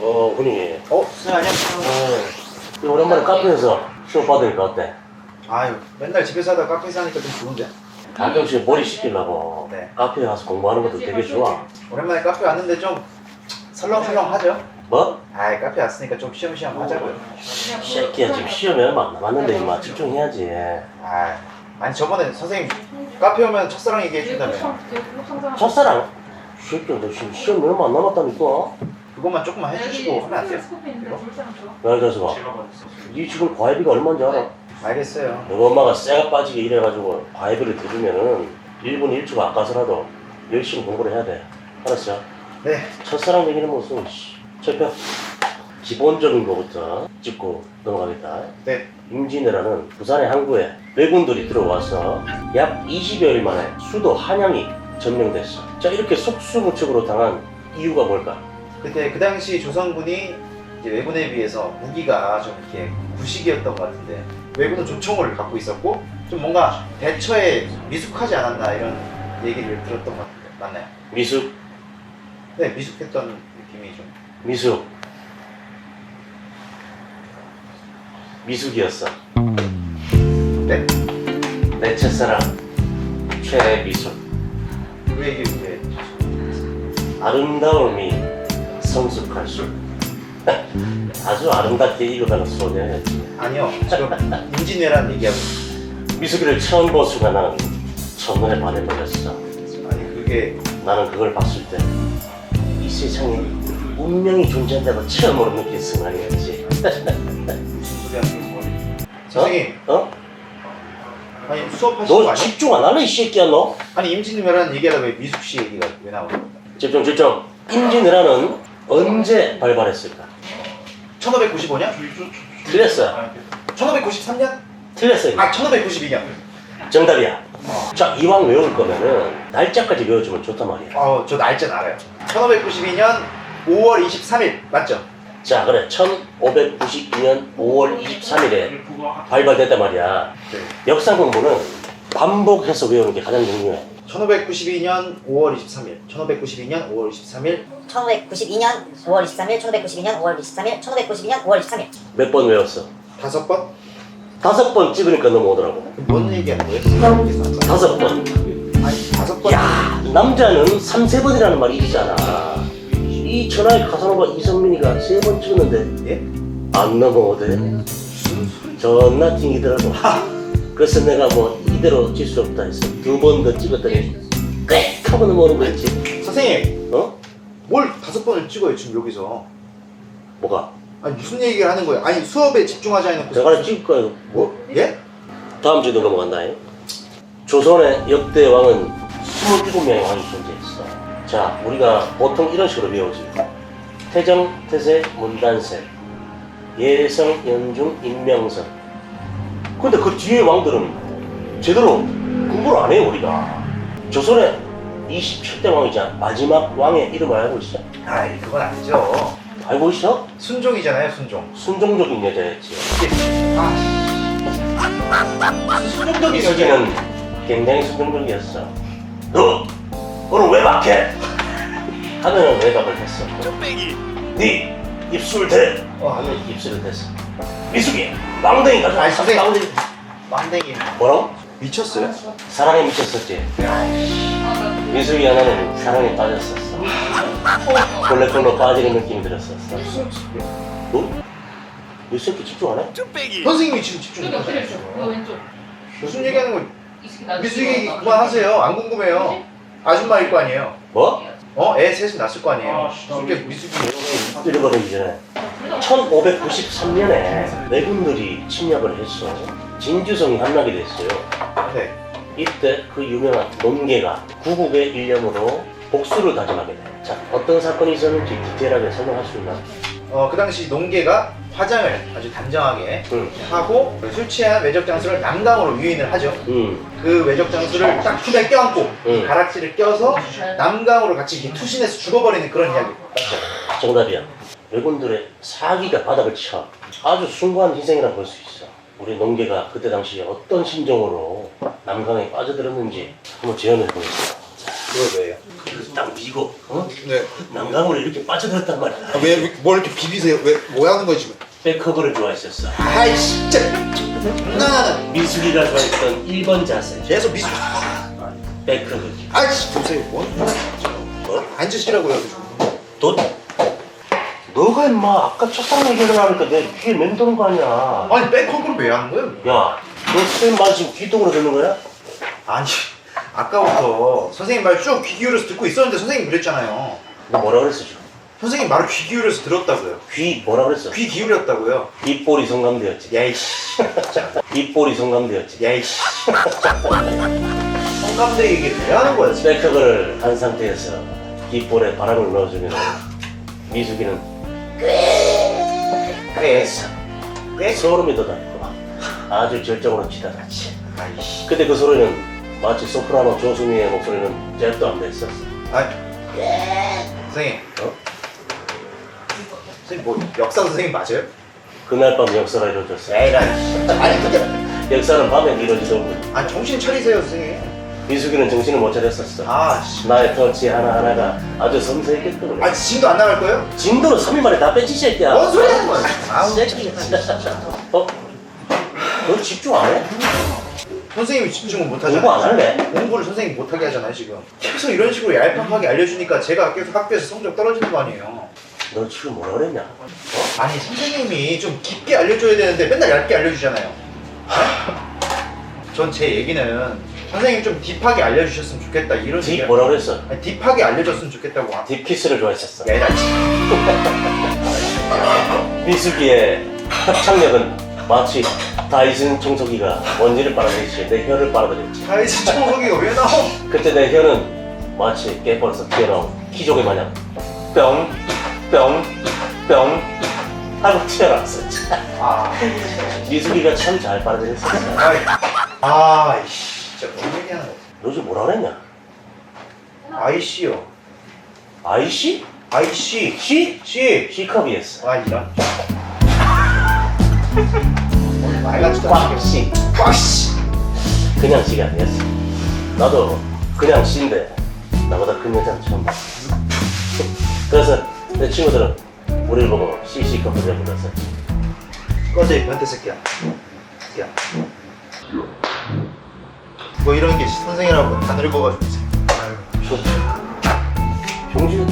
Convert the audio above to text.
어, 훈이. 어, 선생님 안녕하세요. 어, 오랜만에 카페에서 수업 받으니까 어때? 아유, 맨날 집에서 하다 카페에서 하니까 좀 좋은데? 가끔씩 머리 식히려고 네. 카페에 가서 공부하는 것도 되게 좋아. 오랜만에 카페 왔는데 좀 설렁설렁 하죠? 뭐? 아이, 카페 왔으니까 좀 쉬엄쉬엄 하자고요. 새끼야 지금 시험이 얼마 안 남았는데 임마 집중해야지. 아, 아니 저번에 선생님 카페 오면 첫사랑 얘기해준다며. 첫사랑? 새끼야 너 지금 시험이 얼마 안 남았다니까? 그것만 조금만 해주시고 하면 안 돼요? 야 자식아 니 지금 과외비가 얼마인지 알아? 알겠어요. 너희 엄마가 쇠가 빠지게 일해가지고 과외비를 들으면은 1분 1초가 아까서라도 열심히 공부를 해야 돼. 알았어? 네, 첫사랑 얘기는 무슨 씨. 철평 기본적인 거부터 짚고 넘어가겠다. 네. 임진왜란은 부산의 항구에 왜군들이 들어와서 약 20여일 만에 수도 한양이 점령됐어. 자 이렇게 속수무책으로 당한 이유가 뭘까? 그때 그 당시 조선군이 이제 왜군에 비해서 무기가 좀 이렇게 구식이었던 것 같은데 왜군은 조총을 갖고 있었고 좀 뭔가 대처에 미숙하지 않았나 이런 얘기를 들었던 것 같은데 맞나요? 미숙, 네, 미숙했던 느낌이 좀. 미숙, 미숙이었어. 네? 내 첫사랑 최미숙. 그 얘기를 왜? 아름다움이 성숙할 술. 아주 아름답게 익어가는 소녀였지. 아니요, 지금 임진왜란 얘기하고 있어요. 미숙이를 처음 본 순간 나는 첫눈에 반해버렸어. 아니 그게 나는 그걸 봤을 때 이 세상에 운명이 존재한다고 처음으로 느낀 순간이었지. 무슨 소리 하는 거예요? 선생님, 어? 아니 수업하시는 너 아니에요? 집중 안 할래 이 새끼야 너? 아니 임진왜란 얘기하다 왜 미숙 씨 얘기가 왜 나오는? 집중 집중. 임진왜란은 언제 발발했을까? 1595년? 틀렸어. 1593년? 틀렸어. 이거. 아 1592년. 정답이야. 자 이왕 외울 거면은 날짜까지 외워주면 좋단 말이야. 어, 저 날짜 알아요. 1592년 5월 23일 맞죠? 자 그래 1592년 5월 23일에 발발됐단 말이야. 네. 역사 공부는 반복해서 외우는 게 가장 중요해. 1592년 5월 23일. 1592년 5월 23일. 1992년 5월 23일, 1992년 5월 23일, 1992년 5월 23일. 몇 번 외웠어? 다섯 번? 다섯 번 찍으니까 넘어오더라고. 뭔 얘기하는 거예요? 봐. 다섯 번. 아니 다섯 번. 야 남자는 삼세 번이라는 말이 있잖아. 이 천하의 카사노바 이성민이가 세 번 찍었는데 예? 안 넘어오대. 존나 튕기더라고. 그래서 내가 뭐 이대로 질 수 없다 했어. 두번 더 찍었더니 꽥 하고 넘어오는 거였지. 선생님, 어? 뭘 다섯 번을 찍어요 지금 여기서? 뭐가? 아니 무슨 얘기를 하는 거예요? 아니 수업에 집중하지 않고 내가 하나 찍을 거야. 뭐? 예? 다음 주도 넘어간다. 잉? 조선의 역대 왕은 27명의 왕이 존재했어. 자, 우리가 보통 이런 식으로 배우지. 태정, 태세, 문단세, 예성, 연중, 임명선. 근데 그 뒤에 왕들은 제대로 공부를 안 해요, 우리가. 조선의 27대 왕이자 마지막 왕의 이름을 알고 있어? 아이 그건 아니죠. 알고 있어? 순종이잖아요 순종. 순종적인 여자였지. 아 순종적인 여자. 이수지는 굉장히 순종적이었어. 너 오늘 왜 막해? 하면은 외박을 했어. 네 입술 대. 어. 하면 입술을 댔어. 미숙이 망댕이 가져. 아니, 선생님. 망댕이. 망댕이. 뭐라고? 미쳤어요? 사랑에 미쳤었지. 미숙이 하나는 사랑에 빠졌었어. 블랙홀로 빠지는 느낌이 들었었어. 너? 이 새끼 집중 안 해? 선생님이 지금 집중 이거 못하잖아요. 엎드려 있어. 이거 왼쪽. 무슨 얘기하는 거? 이 새끼 나 미숙 얘기 그만하세요. 안 궁금해요. 아줌마일 거 아니에요. 뭐? 어? 애 셋은 낳았을 거 아니에요. 그렇게 미숙이 잃어버리기 전에 1593년에 내군들이 침략을 했어. 진주성이 함락이 됐어요. 네. 이때 그 유명한 논개가 구국의 일념으로 복수를 다짐하게 돼. 자, 어떤 사건이 있었는지 디테일하게 설명할 수 있나? 어, 그 당시 농계가 화장을 아주 단정하게 응. 하고 술 취한 외적 장수를 남강으로 유인을 하죠. 응. 그 외적 장수를 딱 품에 껴안고 응. 가락지를 껴서 남강으로 같이 이렇게 투신해서 죽어버리는 그런 이야기. 맞죠? 정답이야. 왜군들의 사기가 바닥을 쳐. 아주 숭고한 희생이라 볼 수 있어. 우리 농계가 그때 당시에 어떤 심정으로 남강에 빠져들었는지 한번 재현해 보겠습니다. 그거 왜 요? 딱 미고 어? 네. 난강으로 이렇게 빠져들었단 말이야. 아, 왜, 뭘 이렇게 비비세요? 왜, 뭐 하는 거지? 백허그를 좋아했었어. 아이, 진짜. 장난하네. 민수기가 좋아했던 1번 자세. 계속 미수. 백허그. 아이씨, 보세요. 뭔. 뭐? 앉으시라고요. 너, 너가 임마 아까 첫상 얘기를 하니까 내 귀에 맴도는 거 아니야. 아니 백허그를 왜 하는 거예요? 야, 너 선생님 말 지금 귀동으로 듣는 거야? 아니 아까부터 선생님 말 쭉 귀 기울여서 듣고 있었는데 선생님 그랬잖아요. 너 뭐라 그랬어 지금? 선생님 말을 귀 기울여서 들었다고요. 귀 뭐라 그랬어? 귀 기울였다고요. 입볼이 성감되었지. 야이씨. 입볼이 성감되었지. 야이씨. 성감대 이게 왜 하는 거야 지금? 백허그를 한 상태에서 입볼에 바람을 넣어주면 미숙이는 꿰서. 꿰. 소름이 돋았고 아주 절정으로 치닫았지. 아이씨. 근데 그 소리는 마치 소프라노 조수미의 목소리는 잽도 안 됐었어. 아니. 선생님. 어? 선생님 뭐 역사 선생님 맞아요? 그날 밤 역사가 이루어졌어. 에이라. 아니 그게 역사는 밤에 이루어지더군. 아니 정신 차리세요 선생님. 미숙이는 정신을 못 차렸었어. 아 씨. 나의 터치 하나하나가 아주 때문에. 아 지금도 안 나갈 거예요? 진도는 3일 만에 다 뺀지 새끼야. 뭔 소리 하는 거야? 아우. 어? 너 집중 안 해? 선생님이 집중을 못 공부 안. 할래? 공부를 선생님 못하게 하잖아요 지금. 계속 이런 식으로 얄팍하게 알려주니까 제가 계속 학교에서 성적 떨어지는 거 아니에요. 너 지금 뭐라 그랬냐? 아니 선생님이 좀 깊게 알려줘야 되는데 맨날 얇게 알려주잖아요. 전 제 얘기는 선생님 좀 딥하게 알려주셨으면 좋겠다 이런 딥 얘기야. 뭐라 그랬어? 아니, 딥하게 알려줬으면 좋겠다고. 아, 딥키스를 좋아했었어. 야, 나 진짜. 미숙이의 협착력은 마치 다이슨 청소기가 먼지를 빨아들이듯이 내 혀를 빨아들였지. 다이슨 청소기가 왜 나와? 그때 내 혀는 마치 깨버려서 튀어나온 키조개 마냥 뿅, 뿅, 뿅 하고 튀어나왔었지. 아, 미숙이가 참 잘 빨아들였었어. 아이, 아, 이씨, 진짜 뭔 얘기하는 거야? 너 지금 뭐라 그랬냐? 아이씨요. 아이씨? 아이씨. 씨? 씨. C컵이었어. 아, 이런. 말 같지도 않게. 꽉씨. 꽉씨. 그냥 씨가 아니었어. 나도 그냥 씨인데 나보다 큰 여자는 처음 봤어. 그래서 내 친구들은 우리를 보고 CC 커플이라고 불렀어. 꺼져, 이 변태 새끼야. 새끼야. 뭐 이런 게 선생이라고 다 늙어가지고. 병신,